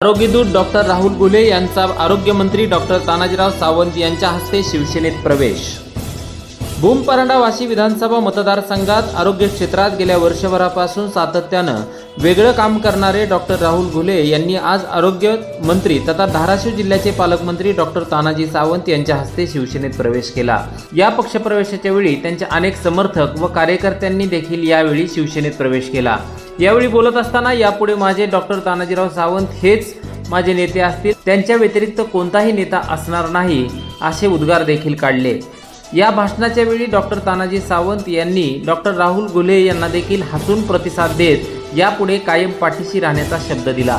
आरोग्यदूत doctor Rahul गुले यांचा आरोग्यमंत्री डॉक्टर तानाजीराव सावंत यांच्या हस्ते शिवसेनेत प्रवेश. भूम परांडा वाशी विधानसभा मतदारसंघात आरोग्य क्षेत्रात गेल्या वर्षभरापासून सातत्यानं वेगळं काम करणारे डॉक्टर राहुल घुले यांनी आज आरोग्य मंत्री तथा धाराशिव जिल्ह्याचे पालकमंत्री डॉक्टर तानाजी सावंत यांच्या हस्ते शिवसेनेत प्रवेश केला. या पक्षप्रवेशाच्या वेळी त्यांचे अनेक समर्थक व कार्यकर्त्यांनी देखील यावेळी शिवसेनेत प्रवेश केला. यावेळी बोलत असताना यापुढे माझे डॉक्टर तानाजीराव सावंत हेच माझे नेते असतील. त्यांच्या व्यतिरिक्त कोणताही नेता असणार नाही असे उद्गार देखील काढले. या भाषणाच्या वेळी डॉक्टर तानाजी सावंत यांनी डॉक्टर राहुल गुले यांना देखील हसून प्रतिसाद देत यापुढे कायम पाठीशी राहण्याचा शब्द दिला.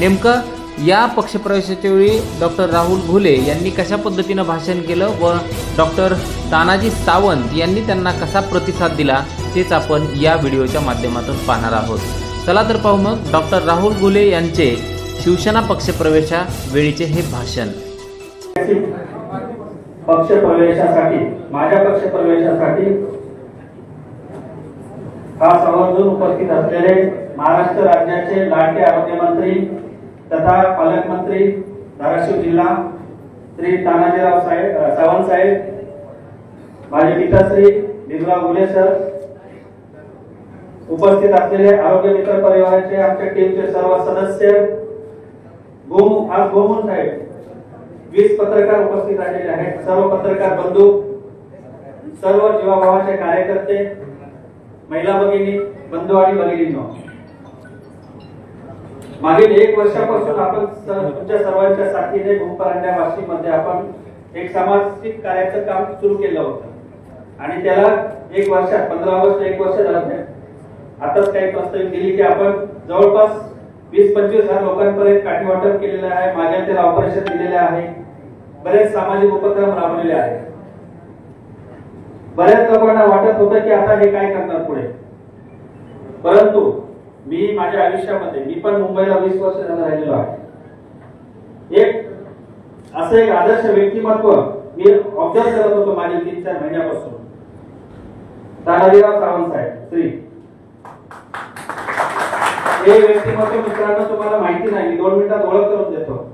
नेमकं या पक्षप्रवेशाच्या वेळी डॉक्टर राहुल घुले यांनी कशा पद्धतीनं भाषण केलं व डॉक्टर तानाजी सावंत यांनी त्यांना कसा प्रतिसाद दिला तेच आपण या व्हिडिओच्या माध्यमातून पाहणार आहोत. चला तर पाहू मग डॉक्टर राहुल घुले यांचे शिवसेना पक्षप्रवेशा वेळीचे हे भाषण. पक्ष प्रवेशासाठी माझ्या पक्ष प्रवेशासाठी हा समजून उपस्थित असलेले महाराष्ट्र राज्याचे लाडके आरोग्यमंत्री तथा पालकमंत्री धाराशिव जिल्हा श्री तानाजीराव साहेब सावंत साहेब माझे पिताश्री भिमराव गुले सर उपस्थित असलेले आरोग्य मित्र परिवाराचे आमच्या टीमचे सर्व सदस्य गोमू आज गोमून साहेब. वीस पत्रकार उपस्थित राहिलेले आहेत. सर्व पत्रकार बंधू सर्व जीवाभावाचे कार्यकर्ते महिला भगिनी बंधू आणि भगिनींनो. मागील एक वर्षापासून आपण तुमच्या सर्वांच्या साथीने भूपरांड्या वाशीमध्ये आपण एक सामाजिक कार्याचं काम सुरू केलं होतं. आणि त्याला एक वर्षात पंधरा ऑगस्ट एक वर्ष झालं आताच काही प्रस्तावित दिली की आपण जवळपास वीस पंचवीस हजार लोकांपर्यंत काठी वाटप केलेलं आहे मागेल त्याला ऑपरेशन दिलेलं आहे. बरेच सामाजिक उपक्रम राबवलेले आहेत. बऱ्याच लोकांना वाटत होतं की आता हे काय करणार पुढे. परंतु मी माझ्या आयुष्यामध्ये मी पण मुंबईला वीस वर्ष झालं राहिलेलो आहे. एक असं एक आदर्श व्यक्तिमत्व मी ऑब्झर्व करत होतो माझ्या तीन चार महिन्यापासून. तानाजीराव सावंत साहेब श्री. हे व्यक्तिमत्व मित्रांनो तुम्हाला माहिती नाही दोन मिनिटात ओळख करून देतो.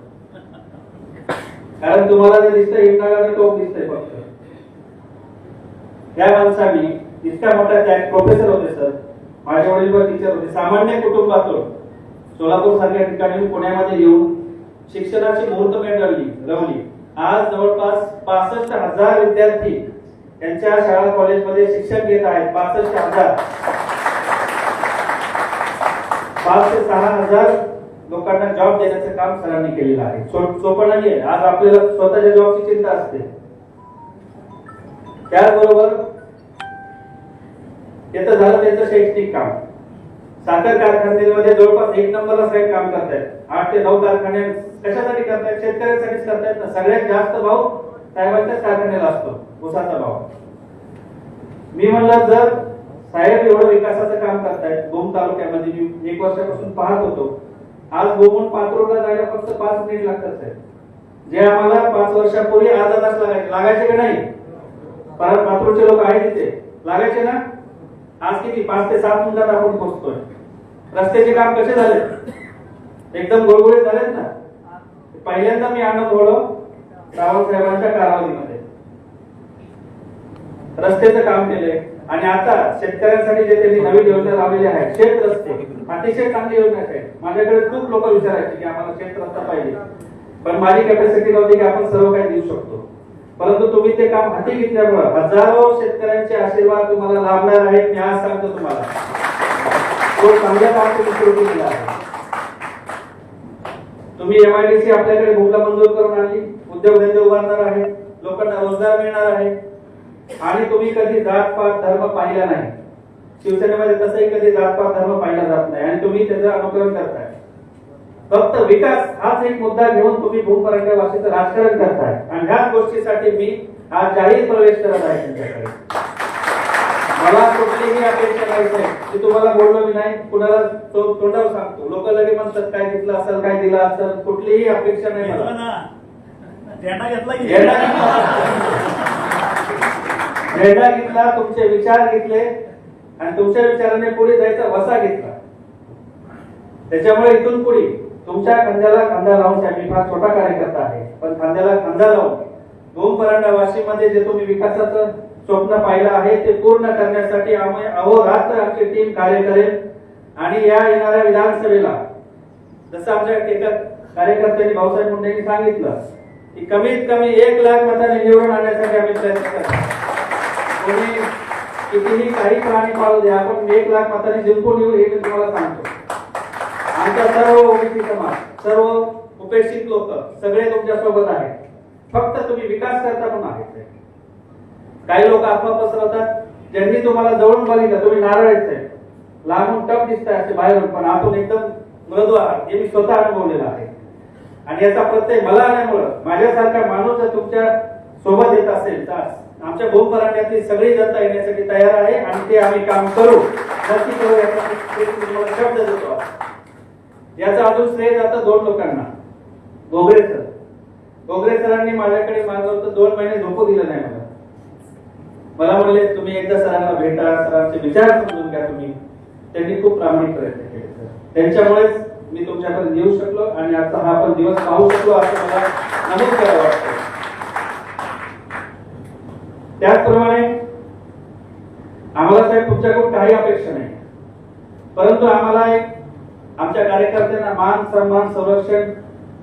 कारण तुम्हाला जे दिसतंय इंद्रागाने टोप दिसतंय फक्त. त्या माणसाने इतक्या मोठ्या त्या प्रोफेसर होते सर माझे वडील पण टीचर होते. सामान्य कुटुंबातून सोलापूर सारख्या ठिकाणी पुण्यामध्ये येऊन शिक्षणाची मुहूर्तमेढ रवली रवली आज जवळपास पासष्ट हजार विद्यार्थी त्यांच्या शाळा कॉलेजमध्ये शिक्षण घेत आहेत. पासष्ट हजार. पाच ते सहा हजार लोकांना जॉब देण्याचं काम सरांनी केलेलं आहे. सोपं नाहीये. आज आपल्याला स्वतःच्या जॉबची चिंता असते. त्याचबरोबर त्याचं झालं त्याचं शैक्षणिक काम. साखर कारखान्यामध्ये जवळपास एक नंबरला साहेब काम करतायत. आठ ते नऊ कारखाने कशासाठी करतायत? शेतकऱ्यांसाठीच करतायत ना. सगळ्यात जास्त भाव साहेबांच्याच कारखान्याला असतो. उसाचा भाव. मी म्हणलं जर साहेब एवढं विकासाचं काम करतायत दोन तालुक्यामध्ये मी एक वर्षापासून पाहत होतो. आज भूमून पात्रोडला जायला फक्त पाच मिनिट लागतात साहेब. जे आम्हाला पाच वर्षापूर्वी अर्धा तास लागायचे. लागायचे का नाही? पात्रोडचे लोक आहेत तिथे लागायचे ना? आज किती? पाच ते सात मिनिटात आपण पोहोचतोय रस्त्याचे काम कसे झाले? एकदम गोळगोळे झालेत ना? पहिल्यांदा मी अनुभवलो रावण साहेबांच्या कालावधीमध्ये रस्त्याचं काम केले आणि आता शेतकऱ्यांसाठी जे त्यांनी नवीन योजना राबवलेल्या आहेत शेत रस्ते अतिशय चांगली योजना आहे माझ्याकडे खूप लोक विचारायचे की आम्हाला शेत रस्ता पाहिजे. पण माझी कॅपॅसिटी नव्हती की आपण सर्व काही देऊ शकतो. परंतु तुम्ही ते काम हाती घेतल्यामुळे हजारो शेतकऱ्यांचे आशीर्वाद तुम्हाला लाभणार आहेत मी आज सांगतो तुम्हाला. तो चांगल्या काम तुम्ही सुरू केलेला आहे. तुम्ही एमआयडीसी आपल्याकडे भूमला मंजूर करून आणली. उद्योगधंदे उभारणार आहे. लोकांना रोजगार मिळणार आहे. आणि तुम्ही कधी जात पात धर्म पाहिला नाही. शिवसेनेमध्ये तसंही कधी जात पात धर्म पाहिला जात नाही. आणि तुम्ही त्याचं अनुकरण करताय. फक्त विकास हाच एक मुद्दा घेऊन तुम्ही भूमपराठ्या भाषेचं राजकारण करताय. आणि ह्याच गोष्टीसाठी मी आज जाहीर प्रवेश करत आहे तुमच्याकडे. मला कुठलीही अपेक्षा नाही साहेब. की तुम्हाला बोललो मी नाही. कुणाला तो- तोंडावर सांगतो. लोक लगे म्हणतात काय घेतलं असेल काय दिलं असेल. कुठलीही अपेक्षा नाही मला. घेतला. की घेतला तुमचे विचार घेतले आणि तुमच्या विचाराने पुढे जायचा वसा घेतला. त्याच्यामुळे इथून पुढे तुमच्या खांद्याला खांदा लावून साहेब मी फार छोटा कार्यकर्ता आहे पण खांद्याला खांदा लावून दोन परांडा वाशीमध्ये जे तुम्ही विकासाचं स्वप्न पाहिलं आहे ते पूर्ण करण्यासाठी आम्ही अहोरात्र आमची टीम कार्य करेल. आणि या येणाऱ्या विधानसभेला जसं आमच्या एका कार्यकर्त्यांनी भाऊसाहेब मुंडेंनी सांगितलं की कमीत कमी एक लाख मतांनी निवडून आणण्यासाठी आम्ही प्रयत्न करतो तुम्ही कितीही काही प्राणी पाळू द्या आपण एक लाख मताने जिंकून येऊ हे मी तुम्हाला सांगतो. आमचा सर्व ओबीसी समाज सर्व उपेक्षित लोक सगळे तुमच्यासोबत आहेत. फक्त तुम्ही विकास करता म्हणून आहेत. काही लोक अफवा पसरवतात ज्यांनी तुम्हाला जवळून बघितलं तुम्ही नारळच आहे लांबून टप दिसताय असे बाहेरून पण आपण एकदम मृदू आहात हे मी स्वतः अनुभवलेलं आहे. आणि याचा प्रत्यय मला आल्यामुळं माझ्यासारखा माणूस जर तुमच्यासोबत येत असेल तर आमच्या भूपराठ्यातली सगळी जनता येण्यासाठी तयार आहे आणि ते आम्ही काम करू. नक्की करू याचा तुम्हाला शब्द देतो याचा अजून श्रेय जातं दोन लोकांना. गोगरे सर. गोगरे सरांनी माझ्याकडे मागवलं होतं दोन महिने झोपू दिलं नाही मला. मला म्हणले तुम्ही एकदा सरांना भेटा सरांचे विचार समजून घ्या तुम्ही. त्यांनी खूप प्रामाणिक प्रयत्न केले सर. त्यांच्यामुळेच मी तुमच्यापर्यंत येऊ शकलो आणि आता हा आपण दिवस पाहू शकलो असं मला नमूद करावं वाटतं. त्याचप्रमाणे आम्हाला साहेब तुमच्याकडून काही अपेक्षा नाही. परंतु आम्हाला एक आमच्या कार्यकर्त्यांना मान सन्मान संरक्षण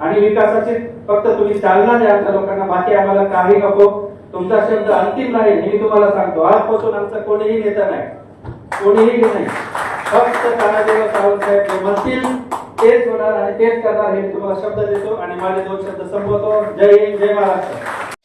आणि विकासाची फक्त तुम्ही चालना द्या आमच्या लोकांना बाकी आम्हाला काही नको. तुमचा शब्द अंतिम राहील मी तुम्हाला सांगतो आजपासून आमचा कोणीही नेता नाही कोणीही नाही. फक्त तानाजीराव सावंतसाहेब जे म्हणतील तेच होणार आणि तेच करणार हे तुम्हाला शब्द देतो आणि माझे दोन शब्द संपवतो. जय हिंद जय महाराष्ट्र.